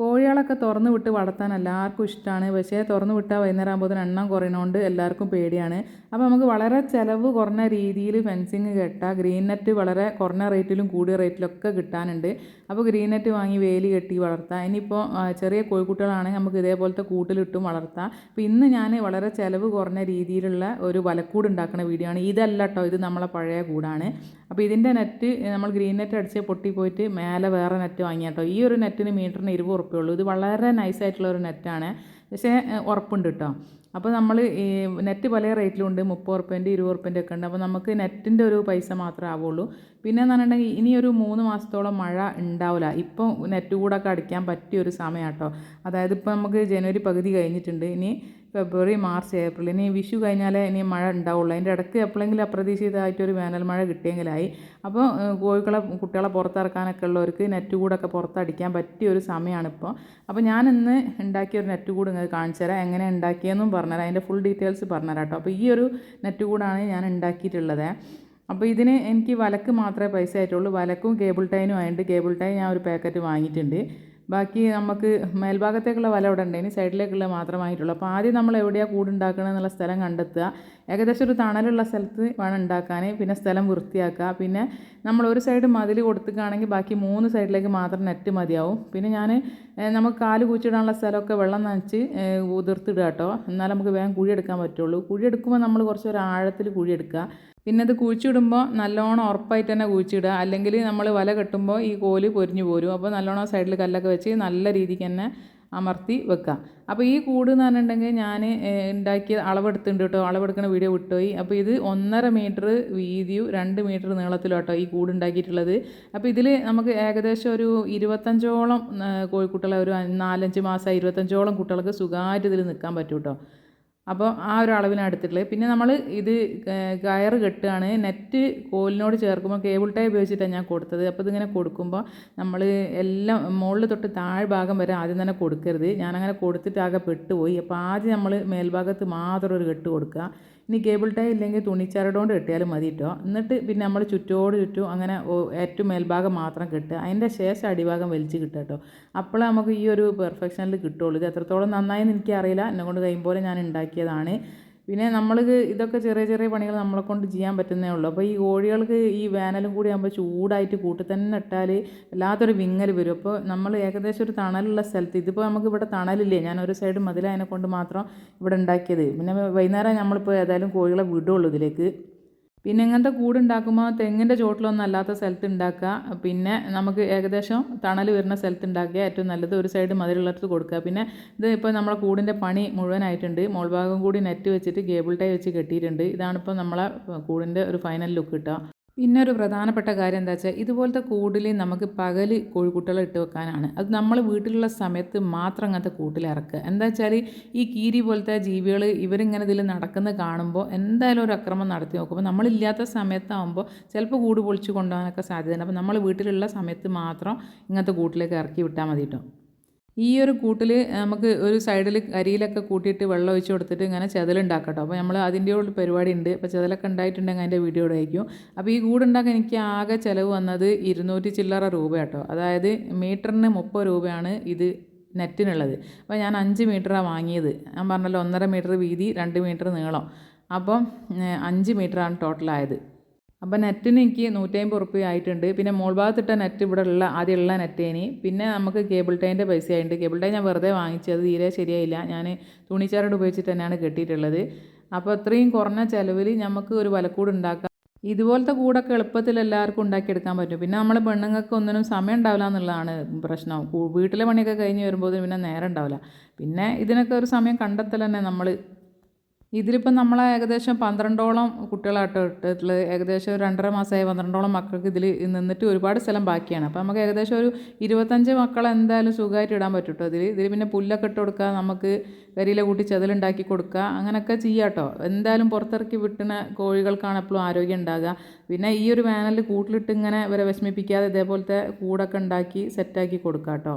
കോഴികളൊക്കെ തുറന്ന് വിട്ട് വളർത്താൻ എല്ലാവർക്കും ഇഷ്ടമാണ് പക്ഷേ തുറന്ന് വിട്ടാൽ വൈകുന്നേരം ആകുമ്പോൾ എണ്ണം കുറയണോണ്ട് എല്ലാവർക്കും പേടിയാണ്. അപ്പോൾ നമുക്ക് വളരെ ചിലവ് കുറഞ്ഞ രീതിയിൽ ഫെൻസിങ് കെട്ടാം. ഗ്രീൻ നെറ്റ് വളരെ കുറഞ്ഞ റേറ്റിലും കൂടിയ റേറ്റിലൊക്കെ കിട്ടാനുണ്ട്. അപ്പോൾ ഗ്രീൻ നെറ്റ് വാങ്ങി വേലി കെട്ടി വളർത്താം. ഇനിയിപ്പോൾ ചെറിയ കോഴിക്കുട്ടികളാണെങ്കിൽ നമുക്ക് ഇതേപോലത്തെ കൂട്ടിലിട്ടും വളർത്താം. അപ്പോൾ ഇന്ന് ഞാൻ വളരെ ചിലവ് കുറഞ്ഞ രീതിയിലുള്ള ഒരു വലക്കൂട് ഉണ്ടാക്കുന്ന വീഡിയോ ആണ്. ഇതല്ല കേട്ടോ ഇത് നമ്മളെ പഴയ കൂടാണ്. അപ്പോൾ ഇതിന്റെ നെറ്റ് നമ്മൾ ഗ്രീൻ നെറ്റ് അടിച്ച് പൊട്ടിപ്പോയിട്ട് മേലെ വേറെ നെറ്റ് വാങ്ങിയാട്ടോ ഈ ഒരു നെറ്റിന് മീറ്ററിന് ഇരുപത് ഉള്ളൂ. ഇത് വളരെ നൈസായിട്ടുള്ള ഒരു നെറ്റാണ് പക്ഷേ ഉറപ്പുണ്ട് കേട്ടോ അപ്പോൾ നമ്മൾ ഈ നെറ്റ് പല റേറ്റിലുണ്ട് മുപ്പത് ഉറുപ്പ്യന്റെ ഇരുപത് ഉറുപ്പ്യന്റെ ഒക്കെ ഉണ്ട്. അപ്പോൾ നമുക്ക് നെറ്റിന്റെ ഒരു പൈസ മാത്രമേ ആവുള്ളൂ. പിന്നെ എന്ന് പറഞ്ഞിട്ടുണ്ടെങ്കിൽ ഇനി ഒരു മൂന്ന് മാസത്തോളം മഴ ഉണ്ടാവില്ല ഇപ്പോൾ നെറ്റ് കൂടൊക്കെ അടിക്കാൻ പറ്റിയ ഒരു സമയം കേട്ടോ അതായത് ഇപ്പോൾ നമുക്ക് ജനുവരി പകുതി കഴിഞ്ഞിട്ടുണ്ട്. ഇനി ഫെബ്രുവരി മാർച്ച് ഏപ്രിൽ ഇനി വിഷു കഴിഞ്ഞാലേ ഇനി മഴ ഉണ്ടാവുള്ളൂ. അതിന്റെ ഇടയ്ക്ക് എപ്പോഴെങ്കിലും അപ്രതീക്ഷിതമായിട്ടൊരു വേനൽ മഴ കിട്ടിയെങ്കിലായി. അപ്പോൾ കോഴിക്കളെ കുട്ടികളെ പുറത്തിറക്കാനൊക്കെ ഉള്ളവർക്ക് നെറ്റ് കൂടൊക്കെ പുറത്തടിക്കാൻ പറ്റിയ ഒരു സമയമാണിപ്പോൾ അപ്പോൾ ഞാൻ ഇന്ന് ഉണ്ടാക്കിയ ഒരു നെറ്റ് കൂട് നിങ്ങൾക്ക് കാണിച്ചു തരാം. എങ്ങനെ ഉണ്ടാക്കിയെന്നും പറഞ്ഞുതരാം. അതിന്റെ ഫുൾ ഡീറ്റെയിൽസ് പറഞ്ഞുതരാം കേട്ടോ അപ്പോൾ ഈ ഒരു നെറ്റ് കൂടാണ് ഞാൻ ഉണ്ടാക്കിയിട്ടുള്ളത്. അപ്പോൾ ഇതിന് എനിക്ക് വലക്ക് മാത്രമേ പൈസ ആയിട്ടുള്ളൂ. വലക്കും കേബിൾ ടൈനും ആയിട്ട് കേബിൾ ടൈൻ ഞാൻ ഒരു പാക്കറ്റ് വാങ്ങിയിട്ടുണ്ട്. ബാക്കി നമുക്ക് മേൽഭാഗത്തേക്കുള്ള വല ഇവിടെ ഉണ്ടെങ്കിൽ സൈഡിലേക്കുള്ള മാത്രമായിട്ടുള്ളൂ അപ്പോൾ ആദ്യം നമ്മൾ എവിടെയാണ് കൂടുണ്ടാക്കണം എന്നുള്ള സ്ഥലം കണ്ടെത്തുക. ഏകദേശം ഒരു തണലുള്ള സ്ഥലത്ത് വേണം ഉണ്ടാക്കാൻ. പിന്നെ സ്ഥലം വൃത്തിയാക്കുക. പിന്നെ നമ്മൾ ഒരു സൈഡ് മതിൽ കൊടുത്തുകയാണെങ്കിൽ ബാക്കി മൂന്ന് സൈഡിലേക്ക് മാത്രം നെറ്റ് മതിയാവും. പിന്നെ ഞാൻ നമുക്ക് കാൽ കുഴിച്ചിടാനുള്ള സ്ഥലമൊക്കെ വെള്ളം നനച്ച് ഉതിർത്തിടുക കേട്ടോ. എന്നാലും നമുക്ക് വേഗം കുഴിയെടുക്കാൻ പറ്റുള്ളൂ. കുഴിയെടുക്കുമ്പോൾ നമ്മൾ കുറച്ച് ഒരു ആഴത്തിൽ കുഴിയെടുക്കുക. പിന്നെ അത് കുഴിച്ചിടുമ്പോൾ നല്ലോണം ഉറപ്പായിട്ട് തന്നെ കുഴിച്ചിടുക. അല്ലെങ്കിൽ നമ്മൾ വല കെട്ടുമ്പോൾ ഈ കോൽ പൊരിഞ്ഞു പോരും. അപ്പോൾ നല്ലോണം സൈഡിൽ കല്ലൊക്കെ വെച്ച് നല്ല രീതിക്ക് തന്നെ അമർത്തി വെക്കുക. അപ്പോൾ ഈ കൂട് എന്ന് പറഞ്ഞിട്ടുണ്ടെങ്കിൽ ഞാൻ ഉണ്ടാക്കിയ അളവെടുത്തിട്ടുണ്ട് കേട്ടോ. അളവെടുക്കുന്ന വീഡിയോ വിട്ടുപോയി. അപ്പോൾ ഇത് ഒന്നര മീറ്റർ വീതിയും രണ്ട് മീറ്റർ നീളത്തിലും കേട്ടോ ഈ കൂട് ഉണ്ടാക്കിയിട്ടുള്ളത്. അപ്പോൾ ഇതിൽ നമുക്ക് ഏകദേശം ഒരു ഇരുപത്തഞ്ചോളം കോഴിക്കുട്ടികളെ ഒരു നാലഞ്ച് മാസം ഇരുപത്തഞ്ചോളം കുട്ടികൾക്ക് സുഖമായിട്ട് ഇതിൽ നിൽക്കാൻ പറ്റും കേട്ടോ. അപ്പോൾ ആ ഒരു അളവിനടുത്തിട്ടുള്ളത് പിന്നെ നമ്മൾ ഇത് കയർ കെട്ടുകയാണ്. നെറ്റ് കോലിനോട് ചേർക്കുമ്പോൾ കേബിൾ ടൈ ഉപയോഗിച്ചിട്ടാണ് ഞാൻ കൊടുത്തത്. അപ്പോൾ ഇതിങ്ങനെ കൊടുക്കുമ്പോൾ നമ്മൾ എല്ലാം മുകളിൽ തൊട്ട് താഴ്ഭാഗം വരെ ആദ്യം തന്നെ കൊടുക്കരുത്. ഞാനങ്ങനെ കൊടുത്തിട്ട് ആകെ പെട്ടുപോയി. അപ്പോൾ ആദ്യം നമ്മൾ മേൽഭാഗത്ത് മാത്രം ഒരു കെട്ട് കൊടുക്കുക. ഇനി കേബിൾ ടൈ ഇല്ലെങ്കിൽ തുണിച്ചരടുകൊണ്ട് കെട്ടിയാലും മതി കേട്ടോ എന്നിട്ട് പിന്നെ നമ്മൾ ചുറ്റോട് ചുറ്റും അങ്ങനെ ഏറ്റവും മേൽഭാഗം മാത്രം കെട്ടുക. അതിന്റെ ശേഷം അടിഭാഗം വലിച്ച് കിട്ടുക കേട്ടോ അപ്പോഴേ നമുക്ക് ഈ ഒരു പെർഫെക്ഷനിൽ കിട്ടുള്ളൂ. ഇത് എത്രത്തോളം നന്നായി എനിക്കറിയില്ല. എന്നെ കൊണ്ട് കഴിയുമ്പോൾ ഞാൻ ഉണ്ടാക്കിയതാണ്. പിന്നെ നമ്മൾ ഇതൊക്കെ ചെറിയ ചെറിയ പണികൾ നമ്മളെ കൊണ്ട് ചെയ്യാൻ പറ്റുന്നേ ഉള്ളൂ. അപ്പോൾ ഈ കോഴികൾക്ക് ഈ വേനലും കൂടി ആകുമ്പോൾ ചൂടായിട്ട് കൂട്ടി തന്നെ ഇട്ടാൽ വല്ലാത്തൊരു വിങ്ങൽ വരും. അപ്പോൾ നമ്മൾ ഏകദേശം ഒരു തണലുള്ള സ്ഥലത്ത് ഇതിപ്പോൾ നമുക്ക് ഇവിടെ തണലില്ലേ ഞാൻ ഒരു സൈഡ് മതിലായതിനെ കൊണ്ട് മാത്രം ഇവിടെ ഉണ്ടാക്കിയത്. പിന്നെ വൈകുന്നേരം നമ്മളിപ്പോൾ ഏതായാലും കോഴികളെ വിടുള്ളൂ ഇതിലേക്ക്. പിന്നെ ഇങ്ങനത്തെ കൂടുണ്ടാക്കുമ്പോൾ തെങ്ങിന്റെ ചോട്ടിലൊന്നും അല്ലാത്ത സ്ഥലത്ത് ഉണ്ടാക്കുക. പിന്നെ നമുക്ക് ഏകദേശം തണൽ വരുന്ന സ്ഥലത്ത് ഉണ്ടാക്കുക ഏറ്റവും നല്ലത് ഒരു സൈഡ് മതിലുള്ളിടത്ത് കൊടുക്കുക. പിന്നെ ഇത് ഇപ്പോൾ നമ്മളെ കൂടിന്റെ പണി മുഴുവനായിട്ടുണ്ട്. മോൾഭാഗം കൂടി നെറ്റ് വെച്ചിട്ട് കേബിൾ ടൈ വെച്ച് കെട്ടിയിട്ടുണ്ട്. ഇതാണിപ്പോൾ നമ്മളെ കൂടിന്റെ ഒരു ഫൈനൽ ലുക്ക് കിട്ടുക പിന്നെ ഒരു പ്രധാനപ്പെട്ട കാര്യം എന്താ വെച്ചാൽ ഇതുപോലത്തെ കൂടിൽ നമുക്ക് പകൽ കോഴിക്കുട്ടികളെ ഇട്ട് വെക്കാനാണ്. അത് നമ്മൾ വീട്ടിലുള്ള സമയത്ത് മാത്രം അങ്ങനത്തെ കൂട്ടിൽ ഇറക്കുക. എന്താ വെച്ചാൽ ഈ കീരി പോലത്തെ ജീവികൾ ഇവരിങ്ങനെ ഇതിൽ നടക്കുന്നത് കാണുമ്പോൾ എന്തായാലും ഒരു അക്രമം നടത്തി നോക്കുമ്പോൾ നമ്മളില്ലാത്ത സമയത്താകുമ്പോൾ ചിലപ്പോൾ കൂട് പൊളിച്ച് കൊണ്ടുപോകാനൊക്കെ സാധ്യതയുണ്ട്. അപ്പോൾ നമ്മൾ വീട്ടിലുള്ള സമയത്ത് മാത്രം ഇങ്ങനത്തെ കൂട്ടിലേക്ക് ഇറക്കി വിട്ടാൽ മതി കേട്ടോ ഈ ഒരു കൂട്ടിൽ നമുക്ക് ഒരു സൈഡിൽ അരിയിലൊക്കെ കൂട്ടിയിട്ട് വെള്ളം ഒഴിച്ച് കൊടുത്തിട്ട് ഇങ്ങനെ ചെതലുണ്ടാക്കട്ടോ അപ്പോൾ നമ്മൾ അതിന്റെ ഉള്ളിൽ പരിപാടി ഉണ്ട് അപ്പോൾ ചെതലൊക്കെ ഉണ്ടായിട്ടുണ്ടെങ്കിൽ അതിന്റെ വീഡിയോ അയക്കും അപ്പോൾ ഈ കൂടുണ്ടാക്കാൻ എനിക്ക് ആകെ ചിലവ് വന്നത് ഇരുന്നൂറ്റി ചില്ലറ രൂപ കേട്ടോ. അതായത് മീറ്ററിന് മുപ്പത് രൂപയാണ് ഇത് നെറ്റിനുള്ളത്. അപ്പോൾ ഞാൻ അഞ്ച് മീറ്ററാണ് വാങ്ങിയത്. ഞാൻ പറഞ്ഞല്ലോ ഒന്നര മീറ്റർ വീതി രണ്ട് മീറ്റർ നീളം. അപ്പം അഞ്ച് മീറ്ററാണ് ടോട്ടലായത്. അപ്പോൾ നെറ്റിന് എനിക്ക് നൂറ്റമ്പത് റുപ്യ ആയിട്ടുണ്ട്. പിന്നെ മോൾ ഭാഗത്തിട്ട നെറ്റ് ഇവിടെ ഉള്ള ആദ്യമുള്ള നെറ്റേനി പിന്നെ നമുക്ക് കേബിൾ ടൈന്റെ പൈസ ആയിട്ടുണ്ട്. കേബിൾ ടൈ ഞാൻ വെറുതെ വാങ്ങിച്ചത് തീരെ ശരിയായില്ല. ഞാൻ തുണിച്ചാരോട് ഉപയോഗിച്ചിട്ട് തന്നെയാണ് കെട്ടിയിട്ടുള്ളത്. അപ്പോൾ അത്രയും കുറഞ്ഞ ചിലവിൽ നമുക്ക് ഒരു വലക്കൂട് ഉണ്ടാക്കാം. ഇതുപോലത്തെ കൂടൊക്കെ എളുപ്പത്തിൽ എല്ലാവർക്കും ഉണ്ടാക്കിയെടുക്കാൻ പറ്റും. പിന്നെ നമ്മൾ പെണ്ണുങ്ങൾക്ക് ഒന്നിനും സമയം ഉണ്ടാവില്ല എന്നുള്ളതാണ് പ്രശ്നം. വീട്ടിലെ പണിയൊക്കെ കഴിഞ്ഞ് വരുമ്പോൾ പിന്നെ നേരം ഉണ്ടാവില്ല. പിന്നെ ഇതിനൊക്കെ ഒരു സമയം കണ്ടെത്തൽ തന്നെ നമ്മൾ ഇതിലിപ്പം നമ്മൾ ഏകദേശം പന്ത്രണ്ടോളം കുട്ടികളാട്ടോ ഇട്ടിട്ടുള്ളത്. ഏകദേശം ഒരു രണ്ടര മാസമായി പന്ത്രണ്ടോളം മക്കൾക്ക് ഇതിൽ നിന്നിട്ട് ഒരുപാട് സ്ഥലം ബാക്കിയാണ്. അപ്പോൾ നമുക്ക് ഏകദേശം ഒരു ഇരുപത്തഞ്ച് മക്കൾ എന്തായാലും സുഖമായിട്ട് ഇടാൻ പറ്റും കേട്ടോ ഇതിൽ ഇതിൽ പിന്നെ പുല്ലൊക്കെ ഇട്ട് കൊടുക്കുക നമുക്ക് കരിയില കൂട്ടി ചതിലുണ്ടാക്കി കൊടുക്കുക അങ്ങനെയൊക്കെ ചെയ്യാം കേട്ടോ എന്തായാലും പുറത്തിറക്കി വിട്ടുന്ന കോഴികൾക്കാണ് എപ്പോഴും ആരോഗ്യം ഉണ്ടാകുക. പിന്നെ ഈ ഒരു വേനലിൽ കൂട്ടിലിട്ട് ഇങ്ങനെ ഇവരെ വിഷമിപ്പിക്കാതെ ഇതേപോലത്തെ കൂടൊക്കെ ഉണ്ടാക്കി സെറ്റാക്കി കൊടുക്കാം കേട്ടോ